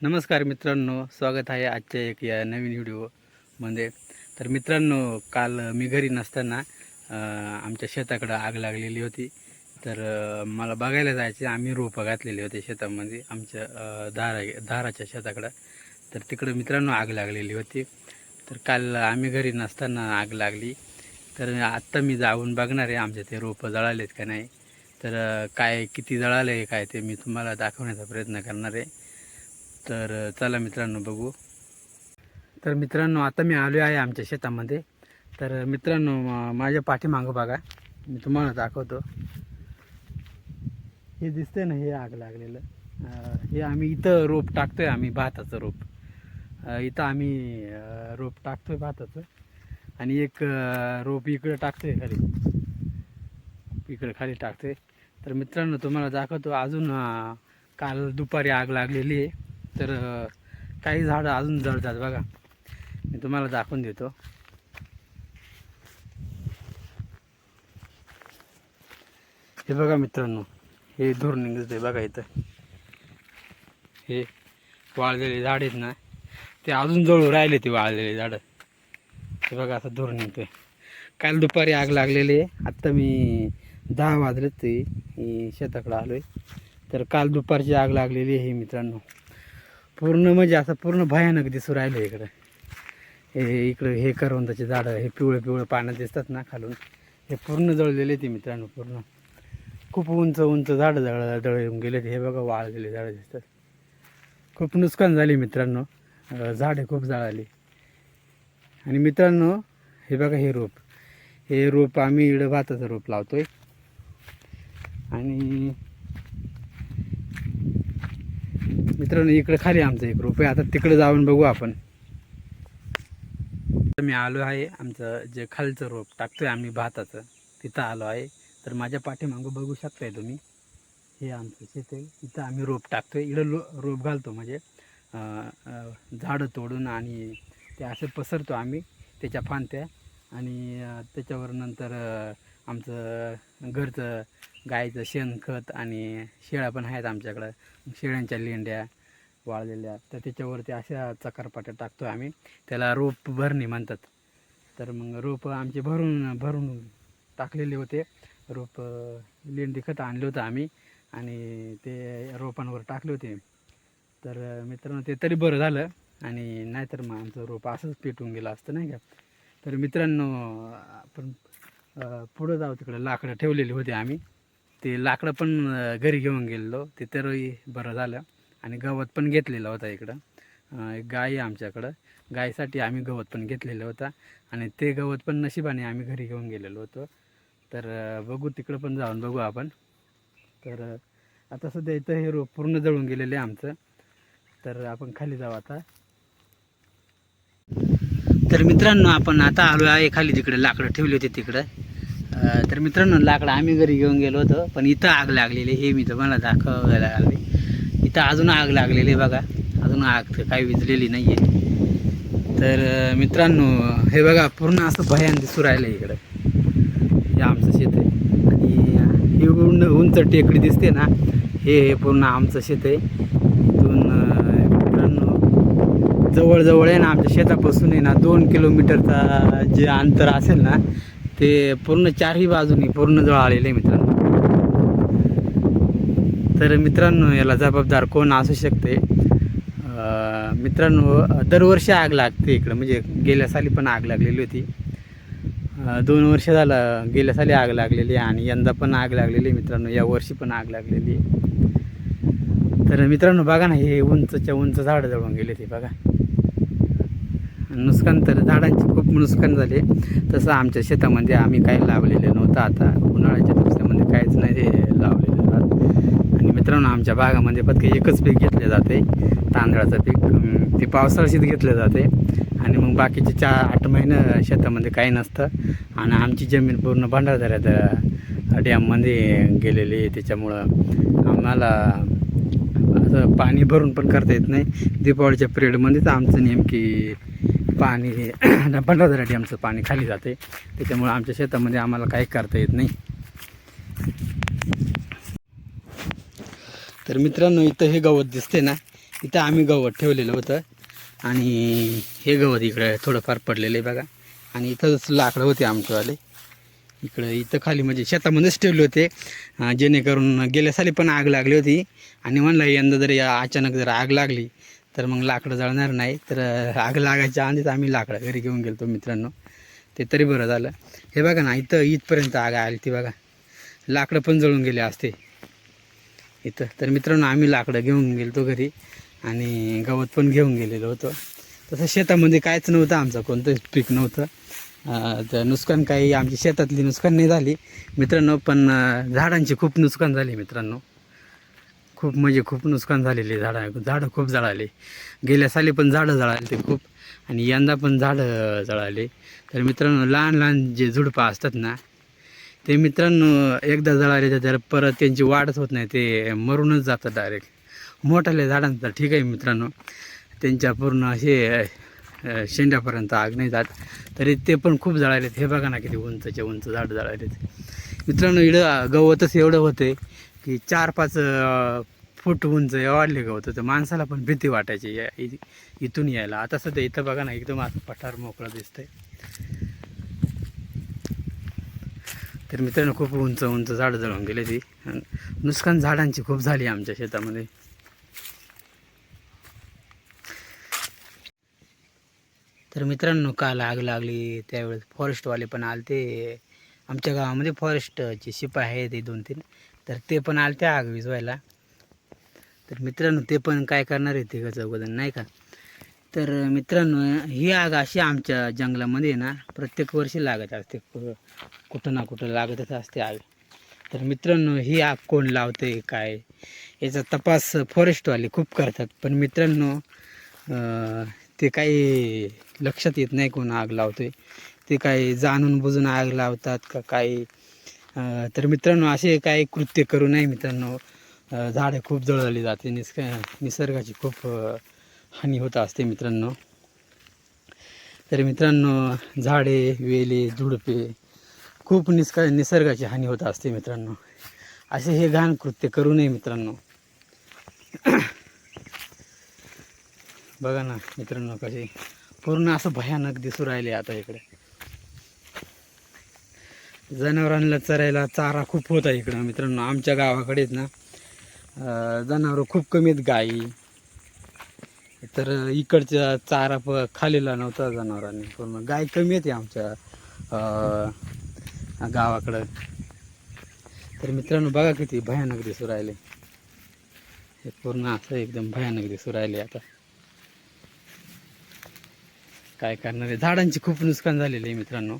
नमस्कार मित्रांनो स्वागत आहे आजच्या एक या नवीन व्हिडिओमध्ये तर मित्रांनो काल मी घरी नसताना आमच्या शेताकडं आग लागलेली होती. तर मला बघायला जायचे आम्ही रोपं घातलेली होते शेतामध्ये आमच्या दारा धारा शेताकडं. तर तिकडं मित्रांनो आग लागलेली होती. तर काल आम्ही घरी नसताना आग लागली. तर आत्ता मी जाऊन बघणार आहे आमच्या ते रोपं जळालेत का नाही. तर काय किती जळाले काय ते मी तुम्हाला दाखवण्याचा प्रयत्न करणार आहे. तर चला मित्रांनो बघू. तर मित्रांनो आता मी आलो आहे आमच्या शेतामध्ये. तर मित्रांनो माझ्या पाठीमागं बघा. मी तुम्हाला दाखवतो. हे दिसतंय ना हे आग लागलेलं. हे आम्ही इथं रोप टाकतोय आम्ही भाताचं रोप. इथं आम्ही रोप रोप टाकतोय भाताचं. आणि एक रोप इकडं टाकतोय खाली. इकडं खाली टाकतोय. तर मित्रांनो तुम्हाला दाखवतो. अजून काल दुपारी आग लागलेली आहे. तर काही झाडं अजून जळतात बघा. मी तुम्हाला दाखवून देतो. हे बघा मित्रांनो हे धूर निघत आहे बघा इथं. हे वाळलेले झाड आहेत ना ते अजून जळू राहिले ते वाळलेले झाडं. हे बघा असं धूर निघतोय. काल दुपारी आग लागलेली आहे. आत्ता मी दहा वाजलेत ते शेताकडं आलो आहे तर काल दुपारची आग लागलेली आहे मित्रांनो. पूर्ण म्हणजे असं पूर्ण भयानक दिसू राहिलं इकडं. हे इकडं हे करवंदाचे झाडं हे पिवळं पिवळं पाण्यात दिसतात ना खालून. हे पूर्ण जळलेले ते मित्रांनो पूर्ण. खूप उंच उंच झाडं जळ जळून गेले हे बघा वाळलेले झाडं दिसतात. खूप नुकसान झाले मित्रांनो. झाडे खूप जळाली. आणि मित्रांनो हे बघा हे रोप. हे रोप आम्ही इकडं भाताचं रोप लावतोय. आणि मित्रांनो इकडे खाली आमचं एक रोप आहे आता तिकडे जाऊन बघू आपण. मी आलो आहे आमचं जे खालचं रोप टाकतोय आम्ही भाताचं तिथं आलो आहे. तर माझ्या पाठीमागं बघू शकताय तुम्ही. हे आमचं शेत आहे तिथं आम्ही रोप टाकतोय. इकडं लो रोप घालतो म्हणजे झाडं तोडून आणि ते असं पसरतो आम्ही त्याच्या फांत्या. आणि त्याच्यावर नंतर आमचं घरचं गाईचं शेणखत आणि शेळ्या पण आहेत आमच्याकडं. शेळ्यांच्या लेंड्या वाळलेल्या. तर त्याच्यावरती अशा चकारपाट्या टाकतो आम्ही. त्याला रोप भरणी म्हणतात. तर मग रोप आमचे भरून भरून टाकलेले होते. रोप लेंडी खत आणलं होतं आम्ही आणि ते रोपांवर टाकले होते. तर मित्रांनो ते तरी बरं झालं आणि नाहीतर मग आमचं रोप असंच पेटून गेलं असतं नाही का? तर मित्रांनो आपण पुढं जाऊ तिकडं. लाकडं ठेवलेली होती आम्ही. ते लाकडं पण घरी घेऊन गेलेलो. ते तरही बरं झालं. आणि गवत पण घेतलेलं होता इकडं. एक गाय आहे आमच्याकडं. गायसाठी आम्ही गवत पण घेतलेलं होतं. आणि ते गवत पण नशिबाने आम्ही घरी घेऊन गेलेलो होतो. तर बघू तिकडं पण जाऊन बघू आपण. तर आता सध्या इथं हे रोप पूर्ण जळून गेलेलं आहे आमचं. तर आपण खाली जाऊ आता. तर मित्रांनो आपण आता आलो आहे खाली तिकडे लाकडं ठेवली होती तिकडं. तर मित्रांनो लाकडं आम्ही घरी घेऊन गेलो होतो पण इथं आग लागलेली हे मी तुम्हाला दाखवायला लागले इथं अजून आग लागलेली आहे बघा. अजून आग तर काही विजलेली नाही आहे तर मित्रांनो हे बघा पूर्ण असं भयान दिसू राहिलं इकडं. हे आमचं शेत आहे. आणि ही उंच उंच टेकडी दिसते ना हे हे पूर्ण आमचं शेत आहे. इथून मित्रांनो जवळजवळ आहे ना आमच्या शेतापासून आहे ना दोन किलोमीटरचा जे अंतर असेल ना ते पूर्ण चारही बाजूनी पूर्ण आलेलं आहे मित्रांनो. तर मित्रांनो याला जबाबदार कोण असू शकते? मित्रांनो दरवर्षी आग लागते इकडं. म्हणजे गेल्या साली पण आग लागलेली होती. दोन वर्ष झालं गेल्या साली आग लागलेली आहे आणि यंदा पण आग लागलेली आहे मित्रांनो. या वर्षी पण आग लागलेली आहे. तर मित्रांनो बघा ना हे उंचच्या उंच झाडं जळून गेले ते बघा. नुकसान तर झाडांची खूप नुकसान झाले. तसं आमच्या शेतामध्ये आम्ही काही लावलेलं नव्हतं. आता उन्हाळ्याच्या दिवसामध्ये काहीच नाही हे लावलेलं राहत. आणि मित्रांनो आमच्या भागामध्ये फक्त एकच पीक घेतले जाते. तांदळाचं पीक. ते पावसाळ्याशीच घेतलं जाते. आणि मग बाकीचे चार आठ महिने शेतामध्ये काही नसतं. आणि आमची जमीन पूर्ण भंडारदऱ्यात डॅममध्ये गेलेली आहे. त्याच्यामुळं आम्हाला असं पाणी भरून पण करता येत नाही. दीपावळीच्या पिरियडमध्येच आमचं नेमकी पाणी भंडारदरा आमचं पाणी खाली जाते त्याच्यामुळं आमच्या शेतामध्ये आम्हाला काही करता येत नाही. तर मित्रांनो इथं हे गवत दिसते ना इथं आम्ही गवत ठेवलेलं होतं. आणि हे गवत इकडं थोडंफार पडलेलं आहे बघा. आणि इथंच लाकडं होते आमच्यावाले. इकडं इथं खाली म्हणजे शेतामध्येच ठेवले होते. जेणेकरून गेल्या साली पण आग लागली होती. आणि म्हणलं यंदा जर या अचानक जर आग लागली तर मग लाकडं जळणार नाही. तर आग लागायच्या आधीच आम्ही लाकडं घरी घेऊन गेलो मित्रांनो. ते तरी बरं झालं. हे बघा ना इथं इथपर्यंत आग आली ती बघा. लाकडं पण जळून गेले असते. इथं. तर मित्रांनो आम्ही लाकडं घेऊन गेलो घरी आणि गवत पण घेऊन गेलेलो होतो. तसं शेतामध्ये काहीच नव्हतं आमचं कोणतंच पीक नव्हतं. तर नुकसान काही आमची शेतातली नुकसान नाही झाली. मित्रांनो पण झाडांची खूप नुकसान झाली मित्रांनो. खूप म्हणजे खूप नुकसान झालेले झाडं झाडं खूप जळाले. गेल्या साली पण झाडं जळाले ते खूप आणि यंदा पण झाडं जळाले. तर मित्रांनो लहान लहान जे झुडपं असतात ना ते मित्रांनो एकदा जळाले तर त्याला परत त्यांची वाढच होत नाही. ते मरूनच जातात डायरेक्ट मोठाल्या झाडांचा ठीक आहे मित्रांनो. त्यांच्या पूर्ण असे शेंड्यापर्यंत आग नाही जात. तरी ते पण खूप जळालेत. हे बघा ना किती उंचचे उंच झाड जळालेत. मित्रांनो इडं गवतच एवढं होते की चार पाच फूट उंच वाढले गवत तर माणसाला पण भीती वाटायची या इ- इथून यायला. आता सध्या इथं बघा ना एकदम असं पठार मोकळं दिसतंय. तर मित्रांनो खूप उंच उंच झाडं जळून गेले ती. नुकसान झाडांची खूप झाली आमच्या शेतामध्ये. तर मित्रांनो काल आग लागली त्यावेळेस फॉरेस्टवाले पण आले ते आमच्या गावामध्ये फॉरेस्टचे शिपाई आहेत ते दोन तीन तर ते पण आलते आग विजवायला तर मित्रांनो ते पण काय करणार आहे ते चौघजण नाही का? तर मित्रांनो ही आग अशी आमच्या जंगलामध्ये आहे ना प्रत्येक वर्षी लागत असते. कु- कुठं ना कुठं लागतच असते आग. तर मित्रांनो ही आग कोण लावते काय? याचा तपास फॉरेस्टवाले खूप करतात. पण मित्रांनो ते काही लक्षात येत नाही कोण आग लावतोय. ते काही जाणून बुजून आग लावतात का काही तर मित्रांनो असे काही कृत्य करू नये मित्रांनो. झाडे खूप जळवली जाते. निस निसर्गाची खूप हानी होत असते मित्रांनो. तर मित्रांनो झाडे वेले झुडपे खूप निस्का निसर्गाची हानी होत असते मित्रांनो. असे हे घाण कृत्य करू नये मित्रांनो. बघा ना मित्रांनो कसे पूर्ण असं भयानक दिसू राहिले आता इकडे. जनावरांना चरायला चारा खूप होता इकडं मित्रांनो. आमच्या गावाकडेच ना जनावरं खूप कमी आहेत गाई. तर इकडच्या चारा प खालेला नव्हता जनावरांनी. पूर्ण गाय कमी येते आमच्या गावाकडं. तर मित्रांनो बघा किती भयानक दिसू राहिले. हे पूर्ण असं एकदम भयानक दिसू राहिले आता. काय करणार आहे? झाडांची खूप नुकसान झालेलं आहे मित्रांनो.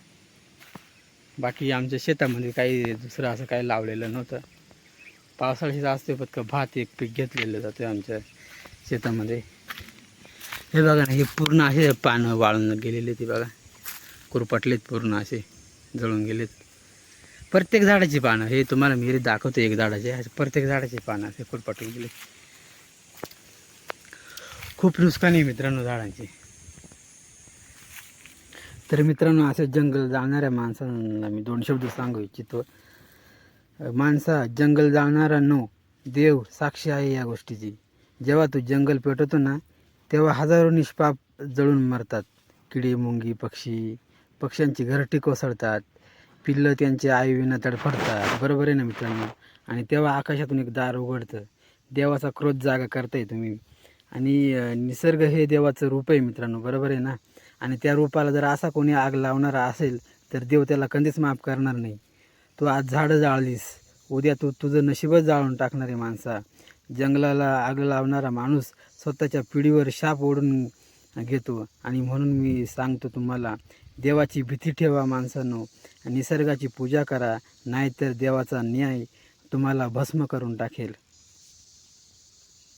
बाकी आमच्या शेतामध्ये काही दुसरं असं काही लावलेलं नव्हतं. पावसाळ्याच असते फक्त भात एक पीक घेतलेलं जातं आमच्या शेतामध्ये. हे बघा ना हे पूर्ण असे पानं वाळून गेलेले ते बघा. कुरपटलेत पूर्ण असे जळून गेलेत. प्रत्येक झाडाची पानं हे तुम्हाला मी दाखवतो एक झाडाचे असे प्रत्येक झाडाची पानं असे कुरपटून गेले खूप नुकसान आहे मित्रांनो झाडांची. तर मित्रांनो असे जंगल जाणाऱ्या माणसांना मी दोन शब्द सांगू इच्छितो. माणसा जंगल जाणारा नो देव साक्षी आहे या गोष्टीची. जेव्हा तू जंगल पेटवतो ना तेव्हा हजारो निष्पाप जळून मरतात. किडी मुंगी पक्षी पक्ष्यांची घरटी कोसळतात. पिल्लं त्यांचे आईविना तडफडतात. बरोबर आहे ना मित्रांनो? आणि तेव्हा आकाशातून एक दार उघडतं. देवाचा क्रोध जागा करताय तुम्ही. आणि निसर्ग हे देवाचं रूप आहे मित्रांनो. बरोबर आहे ना? आणि त्या रूपाला जर असा कोणी आग लावणारा असेल तर देव त्याला कधीच माफ करणार नाही. तू आज झाडं जाळलीस उद्या तू तुझं नशीबच जाळून टाकणारे माणसा. जंगलाला आग लावणारा माणूस स्वतःच्या पिढीवर शाप ओढून घेतो आणि म्हणून मी सांगतो तुम्हाला देवाची भीती ठेवा माणसांनो निसर्गाची पूजा करा नाहीतर देवाचा न्याय तुम्हाला भस्म करून टाकेल.